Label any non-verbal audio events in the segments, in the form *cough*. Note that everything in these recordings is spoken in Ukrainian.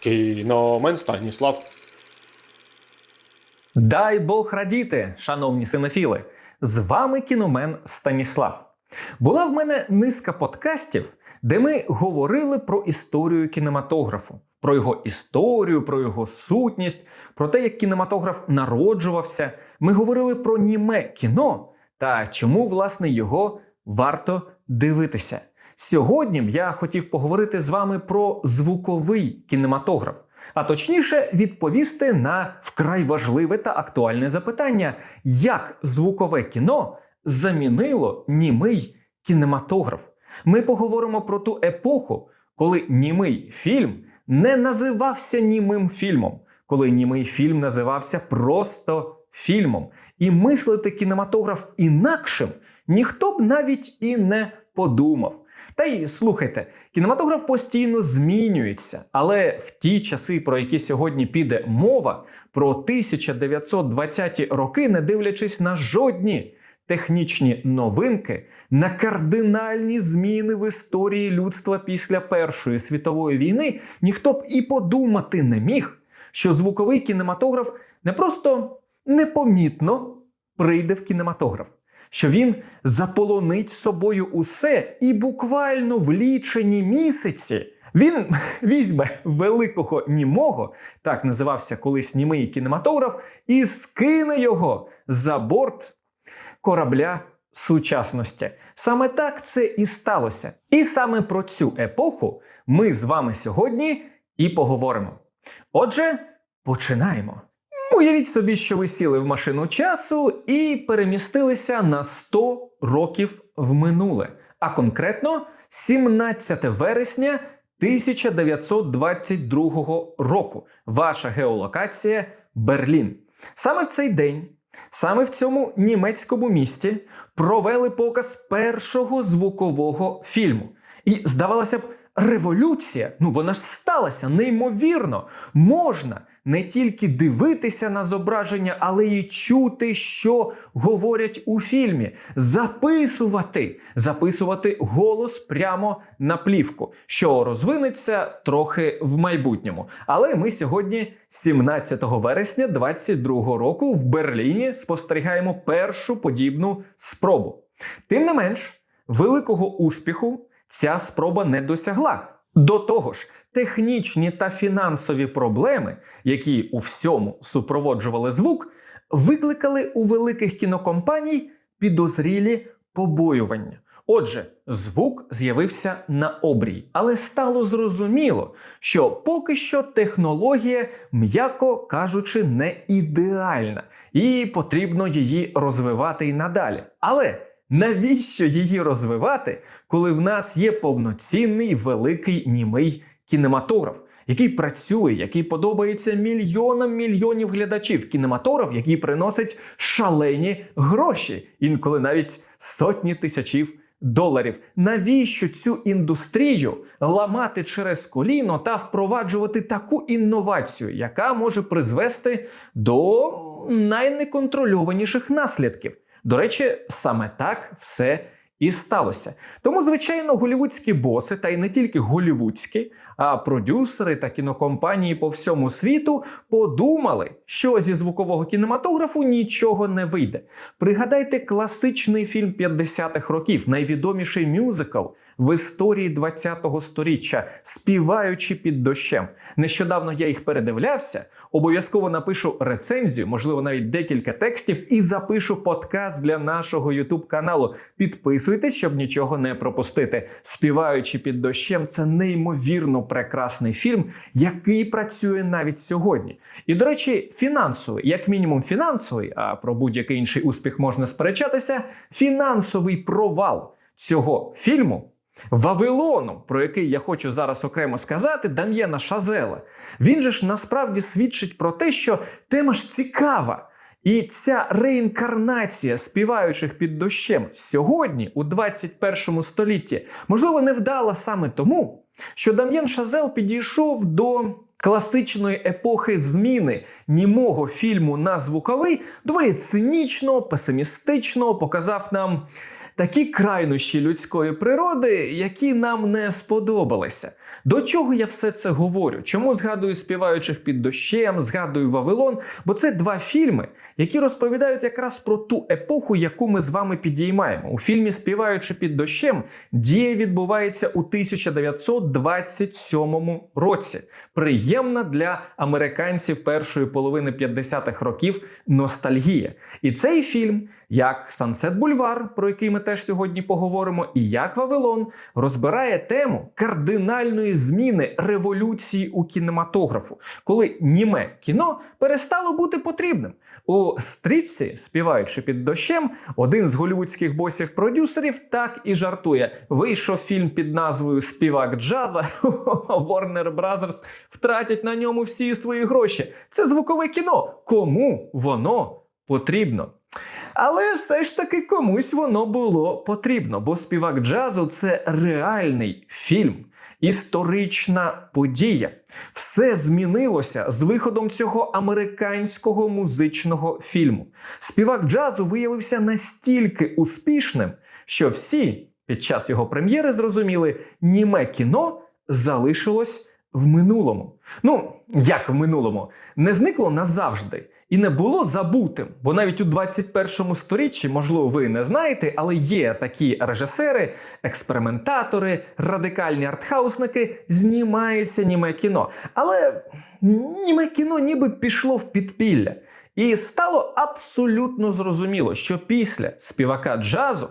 Кіномен Станіслав. Дай Бог радіти, шановні синефіли! З вами кіномен Станіслав. Була в мене низка подкастів, де ми говорили про історію кінематографу, про його історію, про його сутність, про те, як кінематограф народжувався. Ми говорили про німе кіно та чому, власне, його варто дивитися. Сьогодні б я хотів поговорити з вами про звуковий кінематограф, а точніше відповісти на вкрай важливе та актуальне запитання, як звукове кіно замінило німий кінематограф. Ми поговоримо про ту епоху, коли німий фільм не називався німим фільмом, коли німий фільм називався просто фільмом. І мислити кінематограф інакшим ніхто б навіть і не подумав. Та й слухайте, кінематограф постійно змінюється, але в ті часи, про які сьогодні піде мова, про 1920-ті роки, не дивлячись на жодні технічні новинки, на кардинальні зміни в історії людства після Першої світової війни, ніхто б і подумати не міг, що звуковий кінематограф не просто непомітно прийде в кінематограф що він заполонить собою усе і буквально в лічені місяці. Він *laughs* візьме великого німого, так називався колись німий кінематограф, і скине його за борт корабля сучасності. Саме так це і сталося. І саме про цю епоху ми з вами сьогодні і поговоримо. Отже, починаємо. Уявіть собі, що ви сіли в машину часу і перемістилися на 100 років в минуле, а конкретно 17 вересня 1922 року. Ваша геолокація Берлін. Саме в цей день, саме в цьому німецькому місті провели показ першого звукового фільму. І здавалося б, революція, ну вона ж сталася неймовірно. Можна не тільки дивитися на зображення, але й чути, що говорять у фільмі, записувати, записувати голос прямо на плівку, що розвинеться трохи в майбутньому. Але ми сьогодні, 17 вересня 2022 року, в Берліні спостерігаємо першу подібну спробу. Тим не менш, великого успіху ця спроба не досягла. До того ж, технічні та фінансові проблеми, які у всьому супроводжували звук, викликали у великих кінокомпаній підозрілі побоювання. Отже, звук з'явився на обрій, але стало зрозуміло, що поки що технологія, м'яко кажучи, не ідеальна, і потрібно її розвивати і надалі. Але навіщо її розвивати, коли в нас є повноцінний великий німий кінематограф, який працює, який подобається мільйонам мільйонів глядачів, кінематограф, який приносить шалені гроші, інколи навіть сотні тисячів доларів. Навіщо цю індустрію ламати через коліно та впроваджувати таку інновацію, яка може призвести до найнеконтрольованіших наслідків? До речі, саме так все і сталося. Тому, звичайно, голівудські боси, та й не тільки голівудські, а продюсери та кінокомпанії по всьому світу подумали, що зі звукового кінематографу нічого не вийде. Пригадайте класичний фільм 50-х років, найвідоміший мюзикл в історії 20-го сторіччя, співаючи під дощем. Нещодавно я їх передивлявся. Обов'язково напишу рецензію, можливо, навіть декілька текстів, і запишу подкаст для нашого youtube каналу. Підписуйтесь, щоб нічого не пропустити. Співаючи під дощем, це неймовірно прекрасний фільм, який працює навіть сьогодні. І, до речі, фінансовий, як мінімум, фінансовий, а про будь-який інший успіх можна сперечатися. Фінансовий провал цього фільму. Вавилону, про який я хочу зараз окремо сказати, Дам'єна Шазела. Він же ж насправді свідчить про те, що тема ж цікава. І ця реінкарнація співаючих під дощем сьогодні, у 21 столітті, можливо, не вдала саме тому, що Дам'єн Шазел підійшов до класичної епохи зміни німого фільму на звуковий, доволі цинічно, песимістично показав нам такі крайнощі людської природи, які нам не сподобалися. До чого я все це говорю? Чому згадую співаючих під дощем, згадую Вавилон? Бо це два фільми, які розповідають якраз про ту епоху, яку ми з вами підіймаємо. У фільмі Співаючи під дощем дія відбувається у 1927 році. Приємна для американців першої половини 50-х років ностальгія. І цей фільм, як Сансет Бульвар, про який ми теж сьогодні поговоримо, і як Вавилон, розбирає тему кардинальної зміни революції у кінематографу, коли німе кіно перестало бути потрібним. У стрічці, співаючи під дощем, один з голівудських босів-продюсерів так і жартує: вийшов фільм під назвою Співак джаза. *laughs* Warner Brothers втратять на ньому всі свої гроші. Це звукове кіно. Кому воно потрібно? Але все ж таки комусь воно було потрібно, бо співак джазу це реальний фільм, історична подія. Все змінилося з виходом цього американського музичного фільму. Співак джазу виявився настільки успішним, що всі під час його прем'єри зрозуміли, німе кіно залишилось в минулому. Ну, як в минулому, не зникло назавжди і не було забутим. Бо навіть у 21 сторіччі, можливо, ви не знаєте, але є такі режисери, експериментатори, радикальні артхаусники, знімається німе кіно. Але німе кіно ніби пішло в підпілля. І стало абсолютно зрозуміло, що після співака джазу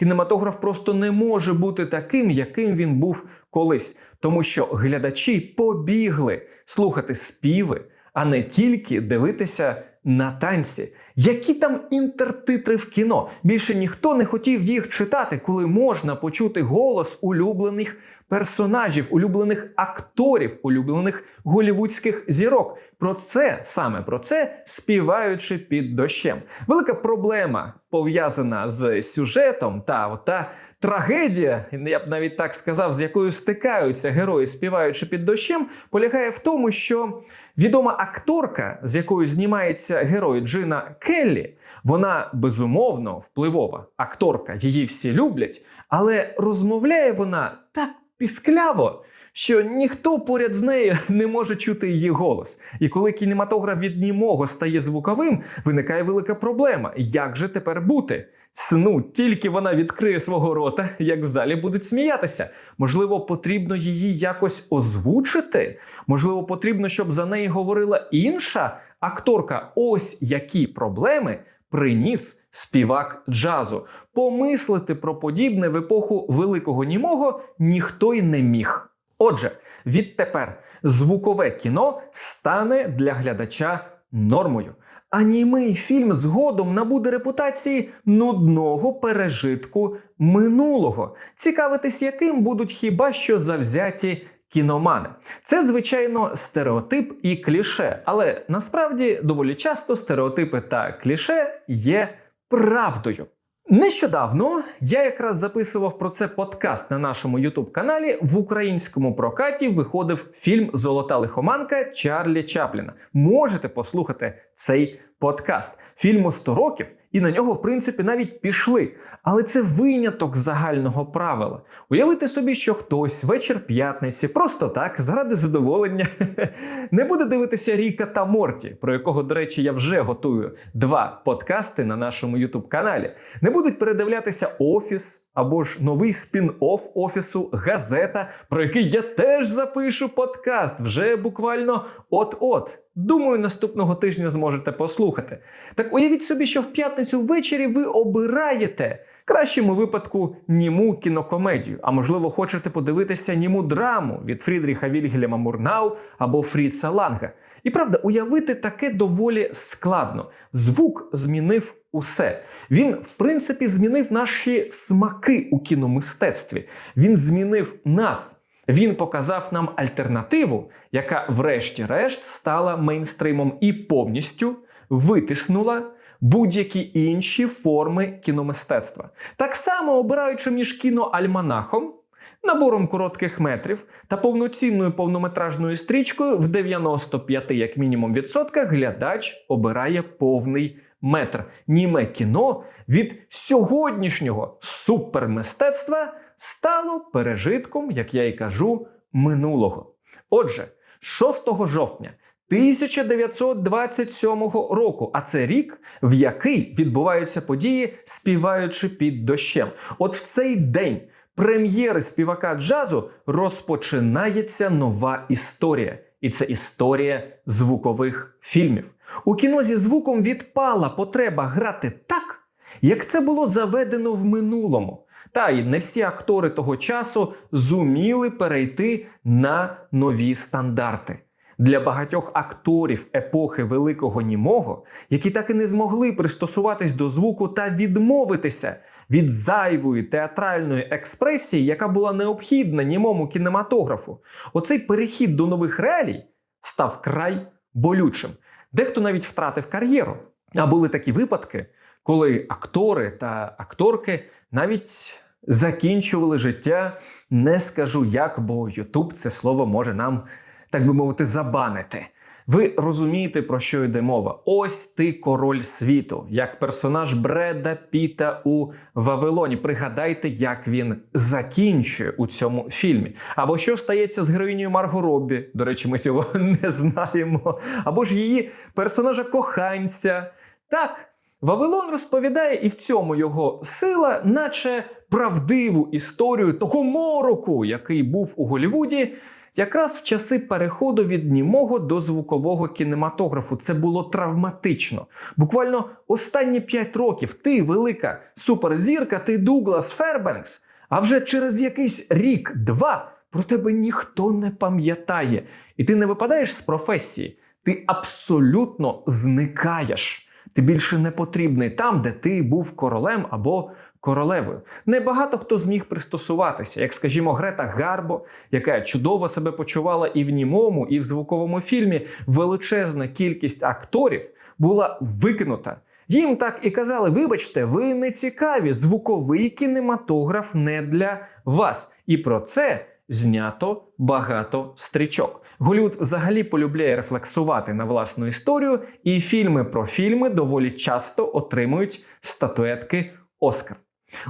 кінематограф просто не може бути таким, яким він був колись, тому що глядачі побігли слухати співи, а не тільки дивитися на танці. Які там інтертитри в кіно? Більше ніхто не хотів їх читати, коли можна почути голос улюблених персонажів, улюблених акторів, улюблених голівудських зірок. Про це саме про це співаючи під дощем. Велика проблема пов'язана з сюжетом та ота трагедія, я б навіть так сказав, з якою стикаються герої, співаючи під дощем, полягає в тому, що відома акторка, з якою знімається герой Джина Келлі, вона безумовно впливова акторка, її всі люблять, але розмовляє вона так піскляво. Що ніхто поряд з нею не може чути її голос. І коли кінематограф від німого стає звуковим, виникає велика проблема. Як же тепер бути? Ну, тільки вона відкриє свого рота, як в залі будуть сміятися. Можливо, потрібно її якось озвучити. Можливо, потрібно, щоб за неї говорила інша акторка. Ось які проблеми приніс співак джазу. Помислити про подібне в епоху великого німого ніхто й не міг. Отже, відтепер звукове кіно стане для глядача нормою. А німий фільм згодом набуде репутації нудного пережитку минулого, цікавитись яким будуть хіба що завзяті кіномани. Це, звичайно, стереотип і кліше, але насправді доволі часто стереотипи та кліше є правдою. Нещодавно я якраз записував про це подкаст на нашому ютуб-каналі. В українському прокаті виходив фільм Золота лихоманка Чарлі Чапліна. Можете послухати цей подкаст. Фільму 100 років, і на нього, в принципі, навіть пішли. Але це виняток загального правила. Уявити собі, що хтось вечір п'ятниці, просто так, заради задоволення, *laughs* не буде дивитися Ріка та Морті, про якого, до речі, я вже готую два подкасти на нашому youtube каналі. Не будуть передивлятися Офіс або ж новий спін-офф офісу Газета, про який я теж запишу подкаст вже буквально от-от. Думаю, наступного тижня зможете послухати. Так уявіть собі, що в п'ятницю ввечері ви обираєте в кращому випадку німу кінокомедію, а можливо, хочете подивитися німу драму від Фрідріха Вільгельма Мурнау або Фріца Ланга. І правда, уявити таке доволі складно. Звук змінив усе. Він, в принципі, змінив наші смаки у кіномистецтві. Він змінив нас. Він показав нам альтернативу, яка, врешті-решт, стала мейнстримом і повністю витиснула будь-які інші форми кіномистецтва. Так само обираючи між кіноальманахом, набором коротких метрів та повноцінною повнометражною стрічкою в 95 як мінімум відсотках глядач обирає повний метр. Німе кіно від сьогоднішнього супермистецтва стало пережитком, як я і кажу, минулого. Отже, 6 жовтня 1927 року, а це рік, в який відбуваються події, співаючи під дощем. От в цей день прем'єри співака джазу розпочинається нова історія. І це історія звукових фільмів. У кіно зі звуком відпала потреба грати так, як це було заведено в минулому. Та й не всі актори того часу зуміли перейти на нові стандарти. Для багатьох акторів епохи Великого Німого, які так і не змогли пристосуватись до звуку та відмовитися від зайвої театральної експресії, яка була необхідна німому кінематографу, оцей перехід до нових реалій став край болючим. Дехто навіть втратив кар'єру. А були такі випадки, коли актори та акторки навіть закінчували життя. Не скажу як, бо Ютуб це слово може нам, так би мовити, забанити. Ви розумієте, про що йде мова? Ось ти король світу, як персонаж Бреда Піта у Вавилоні. Пригадайте, як він закінчує у цьому фільмі. Або що стається з героїнею Марго Роббі. До речі, ми цього *laughs* не знаємо. Або ж її персонажа коханця. Так, Вавилон розповідає, і в цьому його сила, наче правдиву історію того мороку, який був у Голлівуді, якраз в часи переходу від німого до звукового кінематографу. Це було травматично. Буквально останні 5 років ти, велика суперзірка, ти Дуглас Фербенкс, а вже через якийсь рік-два про тебе ніхто не пам'ятає. І ти не випадаєш з професії, ти абсолютно зникаєш. Ти більше не потрібний там, де ти був королем або королевою. Небагато хто зміг пристосуватися, як, скажімо, Грета Гарбо, яка чудово себе почувала і в німому, і в звуковому фільмі. Величезна кількість акторів була викинута. Їм так і казали: вибачте, ви не цікаві, звуковий кінематограф не для вас. І про це знято багато стрічок. Голлівуд взагалі полюбляє рефлексувати на власну історію, і фільми про фільми доволі часто отримують статуетки Оскар.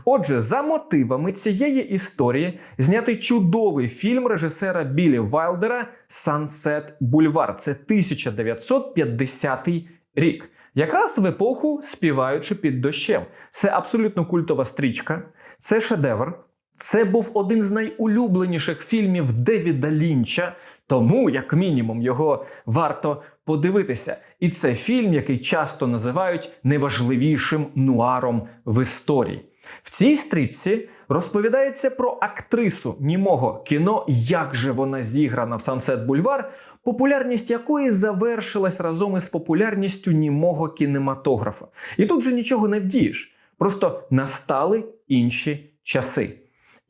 Отже, за мотивами цієї історії знятий чудовий фільм режисера Білі Вайлдера Сансет Бульвар. Це 1950 рік. Якраз в епоху співаючи під дощем. Це абсолютно культова стрічка, це шедевр. Це був один з найулюбленіших фільмів Девіда Лінча, тому, як мінімум, його варто подивитися. І це фільм, який часто називають найважливішим нуаром в історії. В цій стрічці розповідається про актрису німого кіно, як же вона зіграна в Сансет Бульвар, популярність якої завершилась разом із популярністю німого кінематографа. І тут же нічого не вдієш. Просто настали інші часи.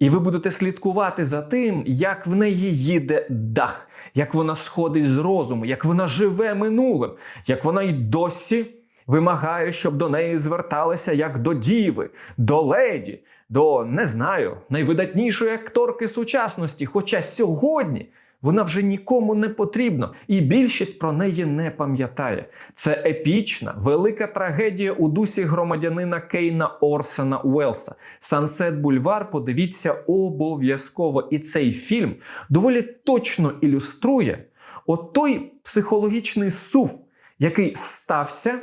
І ви будете слідкувати за тим, як в неї їде дах, як вона сходить з розуму, як вона живе минулим, як вона й досі вимагає, щоб до неї зверталися як до діви, до леді, до не знаю, найвидатнішої акторки сучасності. Хоча сьогодні вона вже нікому не потрібна, і більшість про неї не пам'ятає. Це епічна, велика трагедія у дусі громадянина Кейна Орсена Уелса. Сансет Бульвар. Подивіться обов'язково. І цей фільм доволі точно ілюструє отой психологічний сув, який стався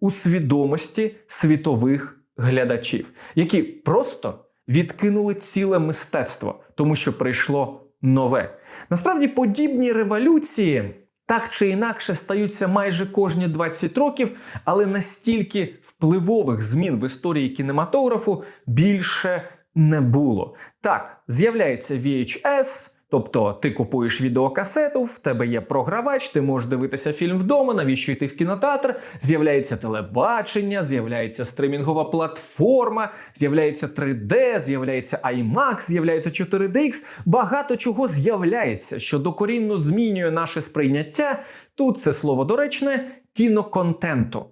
у свідомості світових глядачів, які просто відкинули ціле мистецтво, тому що прийшло нове. Насправді подібні революції так чи інакше стаються майже кожні 20 років, але настільки впливових змін в історії кінематографу більше не було. Так, з'являється VHS. Тобто ти купуєш відеокасету, в тебе є програвач, ти можеш дивитися фільм вдома, навіщо йти в кінотеатр, з'являється телебачення, з'являється стримінгова платформа, з'являється 3D, з'являється IMAX, з'являється 4DX. Багато чого з'являється, що докорінно змінює наше сприйняття. Тут це слово доречне кіноконтенту.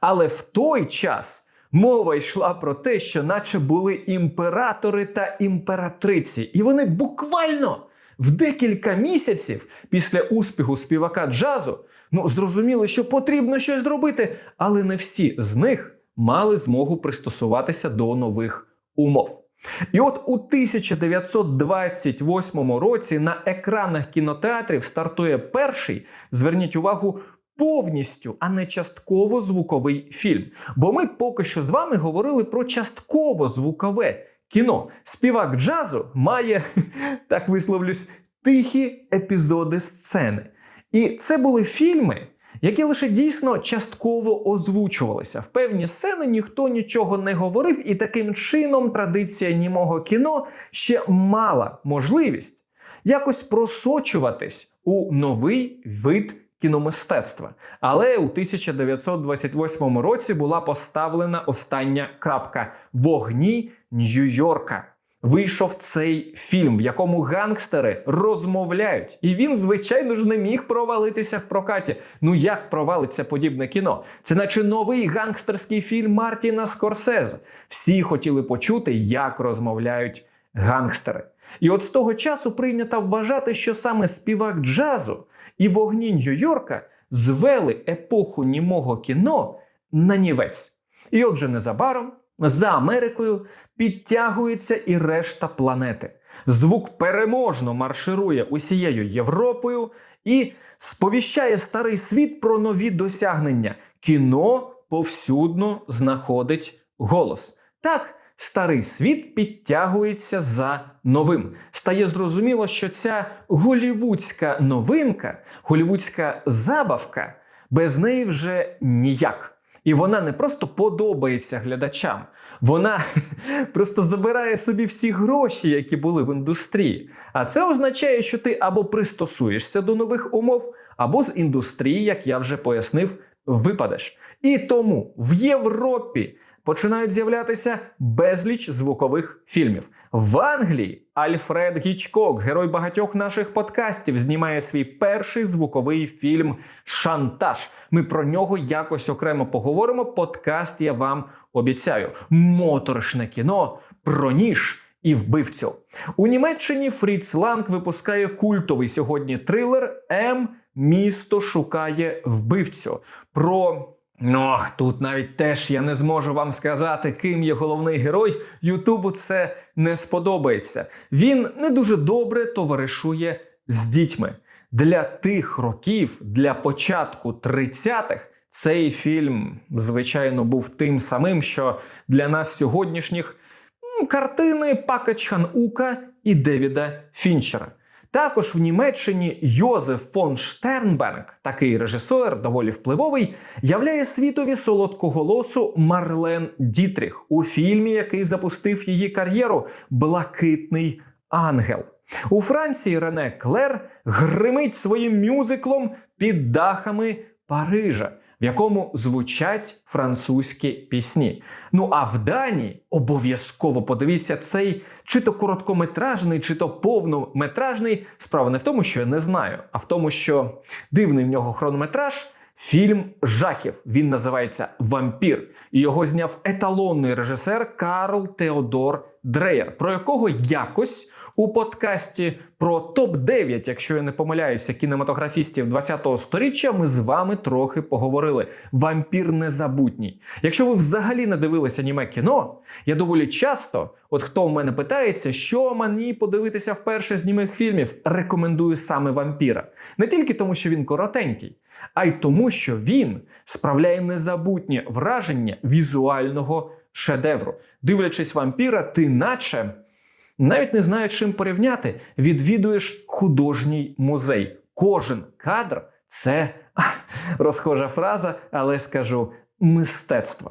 Але в той час. Мова йшла про те, що наче були імператори та імператриці, і вони буквально в декілька місяців після успіху співака джазу ну зрозуміли, що потрібно щось зробити, але не всі з них мали змогу пристосуватися до нових умов. І от у 1928 році на екранах кінотеатрів стартує перший, зверніть увагу, повністю, а не частково звуковий фільм. Бо ми поки що з вами говорили про частково звукове кіно. Співак джазу має, *laughs* так висловлюсь, тихі епізоди сцени. І це були фільми, які лише дійсно частково озвучувалися. В певні сцени ніхто нічого не говорив, і таким чином традиція німого кіно ще мала можливість якось просочуватись у новий вид кіномистецтва. Але у 1928 році була поставлена остання крапка вогні Нью-Йорка. Вийшов цей фільм, в якому гангстери розмовляють, і він, звичайно ж, не міг провалитися в прокаті. Ну як провалиться подібне кіно? Це наче новий гангстерський фільм Мартіна Скорсезе. Всі хотіли почути, як розмовляють гангстери. І от з того часу прийнято вважати, що саме співак джазу і вогні Нью-Йорка звели епоху німого кіно на нівець. І отже, незабаром за Америкою підтягується і решта планети. Звук переможно марширує усією Європою і сповіщає старий світ про нові досягнення. Кіно повсюдно знаходить голос. Так, старий світ підтягується за новим. Стає зрозуміло, що ця голівудська новинка, голівудська забавка без неї вже ніяк. І вона не просто подобається глядачам, вона *laughs* просто забирає собі всі гроші, які були в індустрії. А це означає, що ти або пристосуєшся до нових умов, або з індустрії, як я вже пояснив, випадеш. І тому в Європі починають з'являтися безліч звукових фільмів. В Англії Альфред Гічкок, герой багатьох наших подкастів, знімає свій перший звуковий фільм Шантаж. Ми про нього якось окремо поговоримо. Подкаст я вам обіцяю. Моторошне кіно про ніж. І вбивцю у Німеччині Фріц Ланг випускає культовий сьогодні трилер М. Місто шукає вбивцю. Про Ну, тут навіть теж я не зможу вам сказати, ким є головний герой. Ютубу це не сподобається. Він не дуже добре товаришує з дітьми. Для тих років, для початку 30-х, цей фільм, звичайно, був тим самим, що для нас сьогоднішніх картини Пака Чхан-Ука і Девіда Фінчера. Також в Німеччині Йозеф фон Штернберг, такий режисер, доволі впливовий, являє світові солодкоголосу Марлен Дітріх у фільмі, який запустив її кар'єру Блакитний ангел. У Франції Рене Клер гримить своїм мюзиклом під дахами Парижа, в якому звучать французькі пісні. Ну а в Данії обов'язково подивіться цей чи то короткометражний, чи то повнометражний. Справа не в тому, що я не знаю, а в тому, що дивний в нього хронометраж. Фільм жахів. Він називається Вампір. І його зняв еталонний режисер Карл Теодор Дреєр, про якого якось у подкасті про топ-9, якщо я не помиляюся, кінематографістів 20-го сторіччя, ми з вами трохи поговорили. Вампір незабутній. Якщо ви взагалі не дивилися німе кіно, я доволі часто, от хто в мене питається, що мені подивитися вперше з німих фільмів, рекомендую саме вампіра. Не тільки тому, що він коротенький, а й тому, що він справляє незабутнє враження візуального шедевру. Дивлячись вампіра, ти наче. Навіть не знаю, чим порівняти, відвідуєш художній музей. Кожен кадр це розхожа фраза, але скажу мистецтво.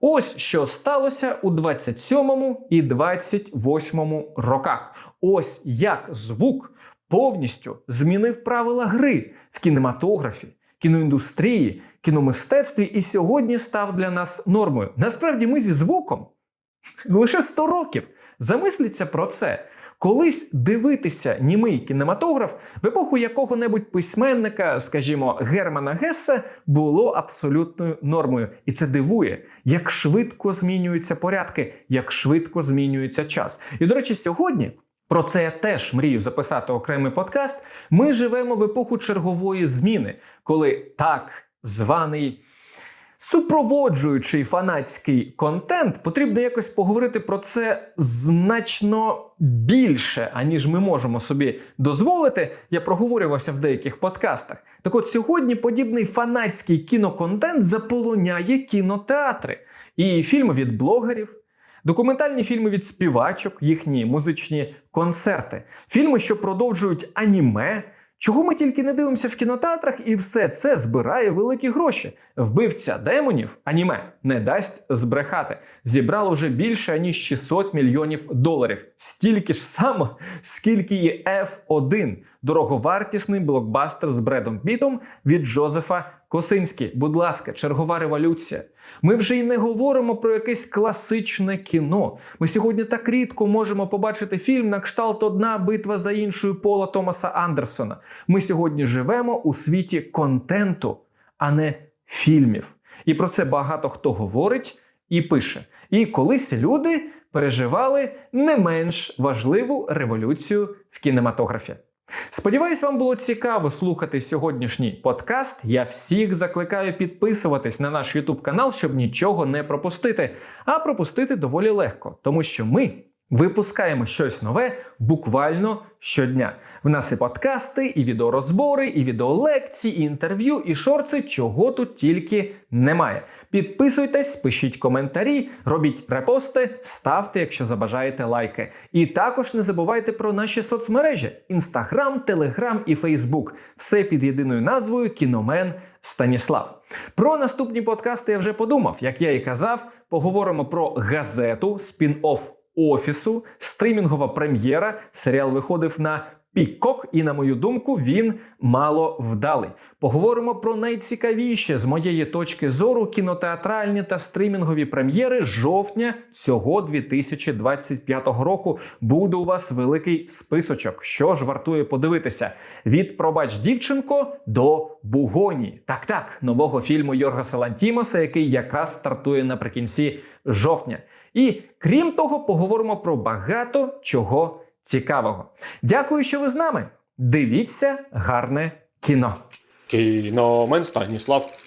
Ось що сталося у 27 і 28 роках. Ось як звук повністю змінив правила гри в кінематографі, кіноіндустрії, кіномистецтві і сьогодні став для нас нормою. Насправді, ми зі звуком лише 100 років. Замисліться про це. Колись дивитися німий кінематограф в епоху якого-небудь письменника, скажімо, Германа Гесса, було абсолютною нормою. І це дивує, як швидко змінюються порядки, як швидко змінюється час. І, до речі, сьогодні. Про це я теж мрію записати окремий подкаст. Ми живемо в епоху чергової зміни, коли так званий Супроводжуючи фанатський контент, потрібно якось поговорити про це значно більше, аніж ми можемо собі дозволити. Я проговорювався в деяких подкастах. Так от сьогодні подібний фанатський кіноконтент заполоняє кінотеатри і фільми від блогерів. Документальні фільми від співачок, їхні музичні концерти, фільми, що продовжують аніме. Чого ми тільки не дивимося в кінотеатрах, і все це збирає великі гроші. Вбивця демонів аніме не дасть збрехати. Зібрало вже більше ніж 600 мільйонів доларів. Стільки ж само, скільки і F1 дороговартісний блокбастер з Бредом Пітом від Джозефа Косинські. Будь ласка, чергова революція. Ми вже й не говоримо про якесь класичне кіно. Ми сьогодні так рідко можемо побачити фільм на кшталт одна битва за іншою Пола Томаса Андерсона. Ми сьогодні живемо у світі контенту, а не фільмів. І про це багато хто говорить і пише. І колись люди переживали не менш важливу революцію в кінематографі. Сподіваюсь, вам було цікаво слухати сьогоднішній подкаст. Я всіх закликаю підписуватись на наш YouTube канал, щоб нічого не пропустити. А пропустити доволі легко, тому що ми випускаємо щось нове буквально щодня. В нас і подкасти, і відеорозбори, і відеолекції, і інтерв'ю, і шорти, чого тут тільки немає. Підписуйтесь, пишіть коментарі, робіть репости, ставте, якщо забажаєте лайки. І також не забувайте про наші соцмережі: Інстаграм, Телеграм і Фейсбук. Все під єдиною назвою Кіномен Станіслав. Про наступні подкасти я вже подумав. Як я і казав, поговоримо про газету, спін-офф офісу, стрімінгова прем'єра. Серіал виходив на Пікок, і, на мою думку, він мало вдалий. Поговоримо про найцікавіші з моєї точки зору кінотеатральні та стрімінгові прем'єри жовтня цього 2025 року. Буде у вас великий списочок. Що ж вартує подивитися? Від пробач дівчинко до Бугоні. Так, так, нового фільму Йоргаса Лантімоса, який якраз стартує наприкінці жовтня. І крім того, поговоримо про багато чого цікавого. Дякую, що ви з нами. Дивіться гарне кіно. Кіномен Станіслав.